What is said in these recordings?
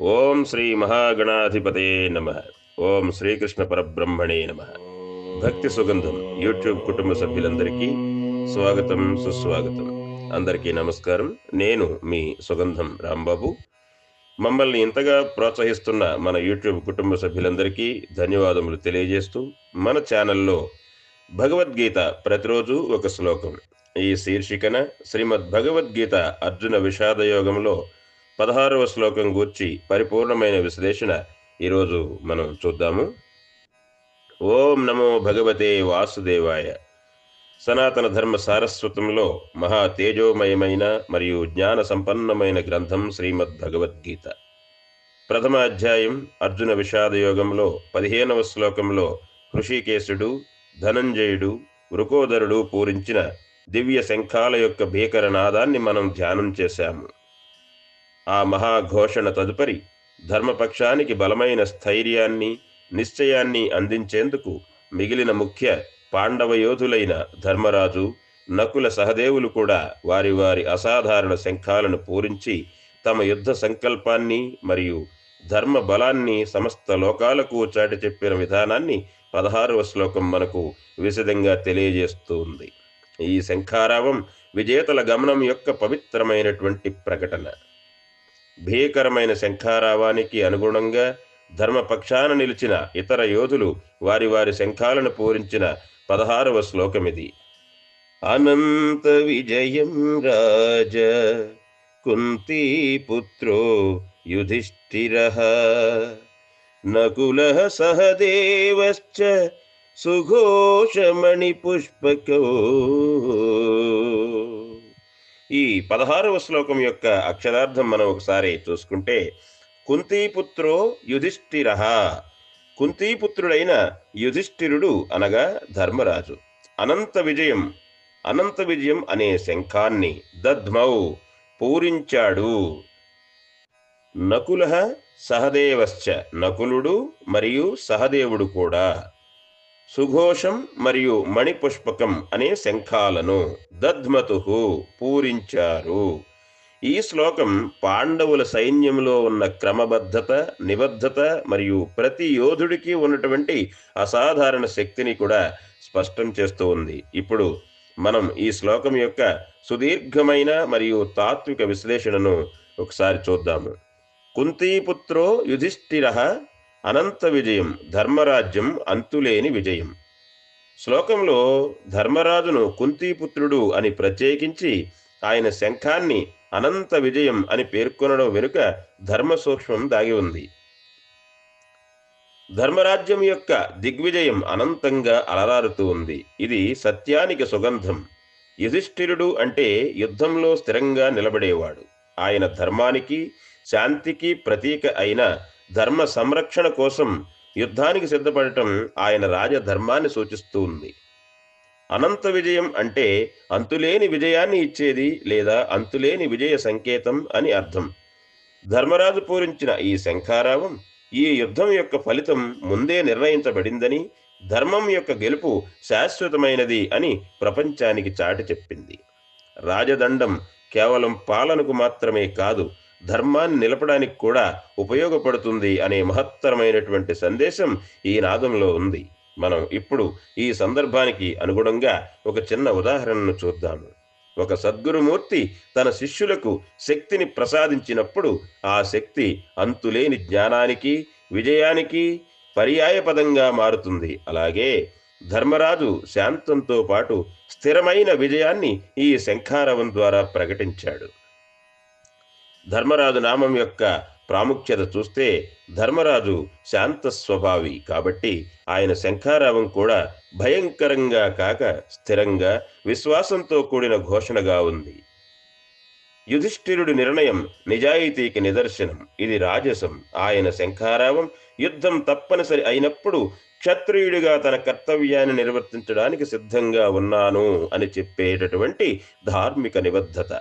ఓం శ్రీ మహాగణాధిపతే నమ. ఓం శ్రీకృష్ణ పరబ్రహ్మణే నమ. భక్తి సుగంధం యూట్యూబ్ కుటుంబ సభ్యులందరికీ స్వాగతం సుస్వాగతం. అందరికీ నమస్కారం. నేను మీ సుగంధం రాంబాబు. మమ్మల్ని ఇంతగా ప్రోత్సహిస్తున్న మన యూట్యూబ్ కుటుంబ సభ్యులందరికీ ధన్యవాదములు తెలియజేస్తూ మన ఛానల్లో భగవద్గీత ప్రతిరోజు ఒక శ్లోకం. ఈ శీర్షికన శ్రీమద్ భగవద్గీత అర్జున విషాదయోగంలో పదహారవ శ్లోకం గూర్చి పరిపూర్ణమైన విశ్లేషణ ఈరోజు మనం చూద్దాము. ఓం నమో భగవతే వాసుదేవాయ. సనాతన ధర్మ సారస్వతంలో మహా తేజోమయమైన మరియు జ్ఞాన సంపన్నమైన గ్రంథం శ్రీమద్ భగవద్గీత ప్రథమ అధ్యాయం అర్జున విషాదయోగంలో పదిహేనవ శ్లోకంలో హృషికేశుడు ధనంజయుడు వృకోదరుడు పూరించిన దివ్య శంఖాల యొక్క భీకర నాదాన్ని మనం ధ్యానం చేశాము. ఆ మహాఘోషణ తదుపరి ధర్మపక్షానికి బలమైన స్థైర్యాన్ని నిశ్చయాన్ని అందించేందుకు మిగిలిన ముఖ్య పాండవ యోధులైన ధర్మరాజు నకుల సహదేవులు కూడా వారి వారి అసాధారణ శంఖాలను పూరించి తమ యుద్ధ సంకల్పాన్ని మరియు ధర్మ బలాన్ని సమస్త లోకాలకు చాటి చెప్పిన విధానాన్ని పదహారవ శ్లోకం మనకు విశదంగా తెలియజేస్తూ ఉంది ఈ శంఖారావం విజేతల గమనం యొక్క పవిత్రమైనటువంటి ప్రకటన. భీకరమైన శంఖారావానికి అనుగుణంగా ధర్మపక్షాన నిలిచిన ఇతర యోధులు వారి వారి శంఖాలను పూరించిన పదహారవ శ్లోకమిది. అనంత విజయం రాజ కుంతీపుత్రో యుధిష్ఠిర నకుల సహదేవశ్చ సుఘోషమణి పుష్పకో ఈ పదహారవ శ్లోకం యొక్క అక్షరార్థం మనం ఒకసారి చూసుకుంటే కుంతీపుత్రో యుధిష్ఠిర. కుంతీపుత్రుడైన యుధిష్ఠిరుడు అనగా ధర్మరాజు. అనంత విజయం అనంత విజయం అనే శంఖాన్ని దద్మౌ పూరించాడు. నకుల సహదేవశ్చ నకులుడు మరియు సహదేవుడు కూడా. సుఘోషం మరియు మణిపుష్పకం అనే శంఖాలను దద్మతు పూరించారు. ఈ శ్లోకం పాండవుల సైన్యంలో ఉన్న క్రమబద్ధత నిబద్ధత మరియు ప్రతి యోధుడికి ఉన్నటువంటి అసాధారణ శక్తిని కూడా స్పష్టం చేస్తూ ఉంది. ఇప్పుడు మనం ఈ శ్లోకం యొక్క సుదీర్ఘమైన మరియు తాత్విక విశ్లేషణను ఒకసారి చూద్దాము. కుంతీపుత్రో యుధిష్ఠిర అనంత విజయం ధర్మరాజ్యం అంతులేని విజయం. శ్లోకంలో ధర్మరాజును కుంతీపుత్రుడు అని ప్రత్యేకించి ఆయన శంఖాన్ని అనంత విజయం అని పేర్కొనడం వెనుక ధర్మ సూక్ష్మం దాగి ఉంది. ధర్మరాజ్యం యొక్క దిగ్విజయం అనంతంగా అలరారుతూ ఉంది. ఇది సత్యానికి సుగంధం. యుధిష్ఠిరుడు అంటే యుద్ధంలో స్థిరంగా నిలబడేవాడు. ఆయన ధర్మానికి శాంతికి ప్రతీక అయిన ధర్మ సంరక్షణ కోసం యుద్ధానికి సిద్ధపడటం ఆయన రాజధర్మాన్ని సూచిస్తూ ఉంది. అనంత విజయం అంటే అంతులేని విజయాన్ని ఇచ్చేది లేదా అంతులేని విజయ సంకేతం అని అర్థం. ధర్మరాజు పూరించిన ఈ శంఖారావం ఈ యుద్ధం యొక్క ఫలితం ముందే నిర్ణయించబడిందని ధర్మం యొక్క గెలుపు శాశ్వతమైనది అని ప్రపంచానికి చాటి చెప్పింది. రాజదండం కేవలం పాలనకు మాత్రమే కాదు ధర్మాన్ని నిలపడానికి కూడా ఉపయోగపడుతుంది అనే మహత్తరమైనటువంటి సందేశం ఈ నాదంలో ఉంది. మనం ఇప్పుడు ఈ సందర్భానికి అనుగుణంగా ఒక చిన్న ఉదాహరణను చూద్దాము ఒక సద్గురుమూర్తి తన శిష్యులకు శక్తిని ప్రసాదించినప్పుడు ఆ శక్తి అంతులేని జ్ఞానానికి విజయానికి పర్యాయపదంగా మారుతుంది. అలాగే ధర్మరాజు శాంతంతో పాటు స్థిరమైన విజయాన్ని ఈ శంఖారవం ద్వారా ప్రకటించాడు. ధర్మరాజు నామం యొక్క ప్రాముఖ్యత చూస్తే ధర్మరాజు శాంత స్వభావి కాబట్టి ఆయన శంఖారావం కూడా భయంకరంగా కాక స్థిరంగా విశ్వాసంతో కూడిన ఘోషణగా ఉంది. యుధిష్ఠిరుడి నిర్ణయం నిజాయితీకి నిదర్శనం. ఇది రాజసం. ఆయన శంఖారావం యుద్ధం తప్పనిసరి అయినప్పుడు క్షత్రియుడిగా తన కర్తవ్యాన్ని నిర్వర్తించడానికి సిద్ధంగా ఉన్నాను అని చెప్పేటటువంటి ధార్మిక నిబద్ధత.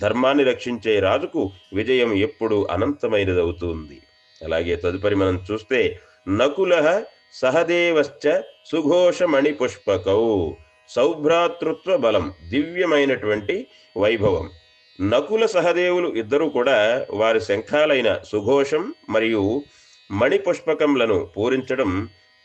ధర్మాన్ని రక్షించే రాజుకు విజయం ఎప్పుడు అనంతమైనదవుతుంది. అలాగే తదుపరి మనం చూస్తే నకుల సహదేవశ్చ సుఘోషమణి పుష్పకౌ సౌభ్రాతృత్వ బలం దివ్యమైనటువంటి వైభవం. నకుల సహదేవులు ఇద్దరూ కూడా వారి శంఖాలైన సుఘోషం మరియు మణిపుష్పకములను పూరించడం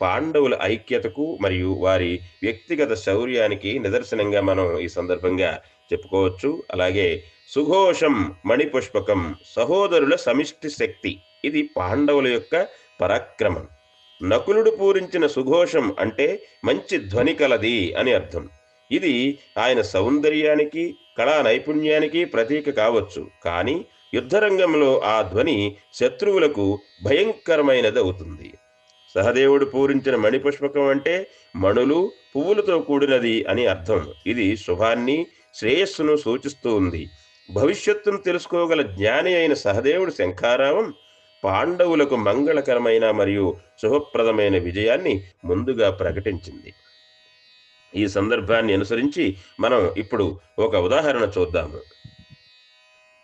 పాండవుల ఐక్యతకు మరియు వారి వ్యక్తిగత శౌర్యానికి నిదర్శనంగా మనం ఈ సందర్భంగా చెప్పుకోవచ్చు. అలాగే సుఘోషం మణిపుష్పకం సహోదరుల సమిష్టి శక్తి. ఇది పాండవుల యొక్క పరాక్రమం. నకులుడు పూరించిన సుఘోషం అంటే మంచి ధ్వని కలది అని అర్థం. ఇది ఆయన సౌందర్యానికి కళా నైపుణ్యానికి ప్రతీక కావచ్చు. కానీ యుద్ధరంగంలో ఆ ధ్వని శత్రువులకు భయంకరమైనది అవుతుంది. సహదేవుడు పూరించిన మణిపుష్పకం అంటే మణులు పువ్వులతో కూడినది అని అర్థం. ఇది శుభాన్ని శ్రేయస్సును సూచిస్తూ ఉంది. భవిష్యత్తును తెలుసుకోగల జ్ఞాని అయిన సహదేవుడు శంఖారావం పాండవులకు మంగళకరమైన మరియు శుభప్రదమైన విజయాన్ని ముందుగా ప్రకటించింది. ఈ సందర్భాన్ని అనుసరించి మనం ఇప్పుడు ఒక ఉదాహరణ చూద్దాము.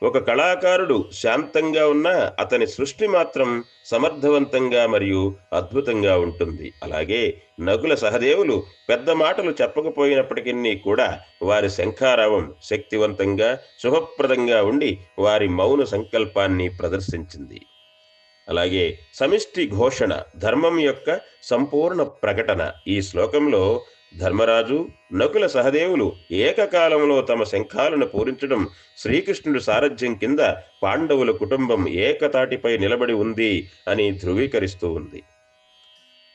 ఒక కళాకారుడు శాంతంగా ఉన్న అతని సృష్టి మాత్రం సమర్థవంతంగా మరియు అద్భుతంగా ఉంటుంది. అలాగే నకుల సహదేవులు పెద్ద మాటలు చెప్పకపోయినప్పటికీ కూడా వారి శంఖారావం శక్తివంతంగా శుభప్రదంగా ఉండి వారి మౌన సంకల్పాన్ని ప్రదర్శించింది. అలాగే సమిష్టి ఘోషణ ధర్మం యొక్క సంపూర్ణ ప్రకటన ఈ శ్లోకంలో ధర్మరాజు నకుల సహదేవులు ఏకకాలంలో తమ శంఖాలను పూరించడం శ్రీకృష్ణుడు సారథ్యం కింద పాండవుల కుటుంబం ఏకతాటిపై నిలబడి ఉంది అని ధృవీకరిస్తూ ఉంది.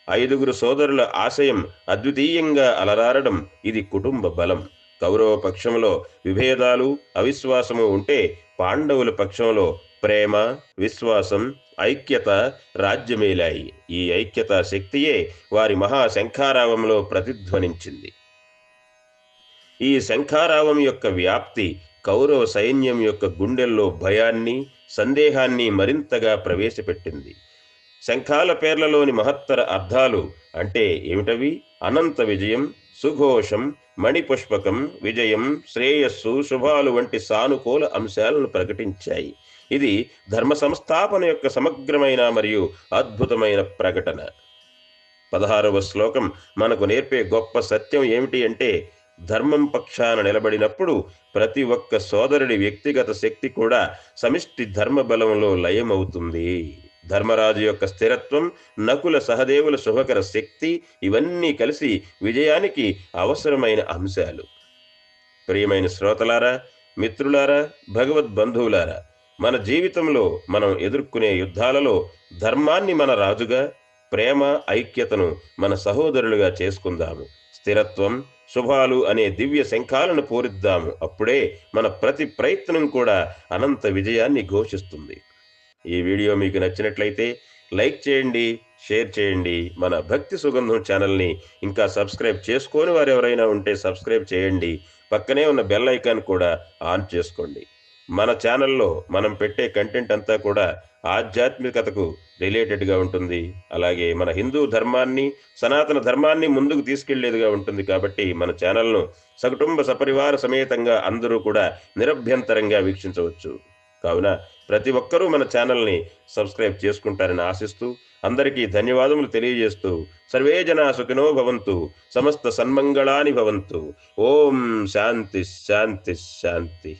ఐదుగురు సోదరుల ఆశయం అద్వితీయంగా అలరారడం ఇది కుటుంబ బలం. కౌరవ పక్షంలో విభేదాలు అవిశ్వాసము ఉంటే పాండవుల పక్షంలో ప్రేమ విశ్వాసం ఐక్యత రాజ్యమేలాయి. ఈ ఐక్యత శక్తియే వారి మహాశంఖారావంలో ప్రతిధ్వనించింది. ఈ శంఖారావం యొక్క వ్యాప్తి కౌరవ సైన్యం యొక్క గుండెల్లో భయాన్ని సందేహాన్ని మరింతగా ప్రవేశపెట్టింది. శంఖాల పేర్లలోని మహత్తర అర్థాలు అంటే ఏమిటవి? అనంత విజయం సుఘోషం మణిపుష్పకం విజయం శ్రేయస్సు శుభాలు వంటి సానుకూల అంశాలను ప్రకటించాయి. ఇది ధర్మ సంస్థాపన యొక్క సమగ్రమైన మరియు అద్భుతమైన ప్రకటన. పదహారవ శ్లోకం మనకు నేర్పే గొప్ప సత్యం ఏమిటి అంటే ధర్మం పక్షాన నిలబడినప్పుడు ప్రతి ఒక్క సోదరుడి వ్యక్తిగత శక్తి కూడా సమిష్టి ధర్మ బలంలో లయమవుతుంది. ధర్మరాజు యొక్క స్థిరత్వం నకుల సహదేవుల శుభకర శక్తి ఇవన్నీ కలిసి విజయానికి అవసరమైన అంశాలు. ప్రియమైన శ్రోతలారా మిత్రులారా భగవద్ బంధువులారా మన జీవితంలో మనం ఎదుర్కొనే యుద్ధాలలో ధర్మాన్ని మన రాజుగా ప్రేమ ఐక్యతను మన సహోదరులుగా చేసుకుందాము. స్థిరత్వం శుభాలు అనే దివ్య శంఖాలను పూరిద్దాము అప్పుడే మన ప్రతి ప్రయత్నం కూడా అనంత విజయాన్ని ఘోషిస్తుంది. ఈ వీడియో మీకు నచ్చినట్లయితే లైక్ చేయండి షేర్ చేయండి. మన భక్తి సుగంధం ఛానల్ని ఇంకా సబ్స్క్రైబ్ చేసుకోని వారు ఎవరైనా ఉంటే సబ్స్క్రైబ్ చేయండి. పక్కనే ఉన్న బెల్ ఐకాన్ కూడా ఆన్ చేసుకోండి. మన ఛానల్లో మనం పెట్టే కంటెంట్ అంతా కూడా ఆధ్యాత్మికతకు రిలేటెడ్గా ఉంటుంది. అలాగే మన హిందూ ధర్మాన్ని సనాతన ధర్మాన్ని ముందుకు తీసుకెళ్ళేదిగా ఉంటుంది. కాబట్టి మన ఛానల్ను సకుటుంబ సపరివార సమేతంగా అందరూ కూడా నిరభ్యంతరంగా వీక్షించవచ్చు. కావున ప్రతి ఒక్కరూ మన ఛానల్ని సబ్స్క్రైబ్ చేసుకుంటారని ఆశిస్తూ అందరికీ ధన్యవాదములు తెలియజేస్తూ సర్వే జనా సుఖినో భవంతు సమస్త సన్మంగళాని భవంతు. ఓం శాంతి శాంతి శాంతి.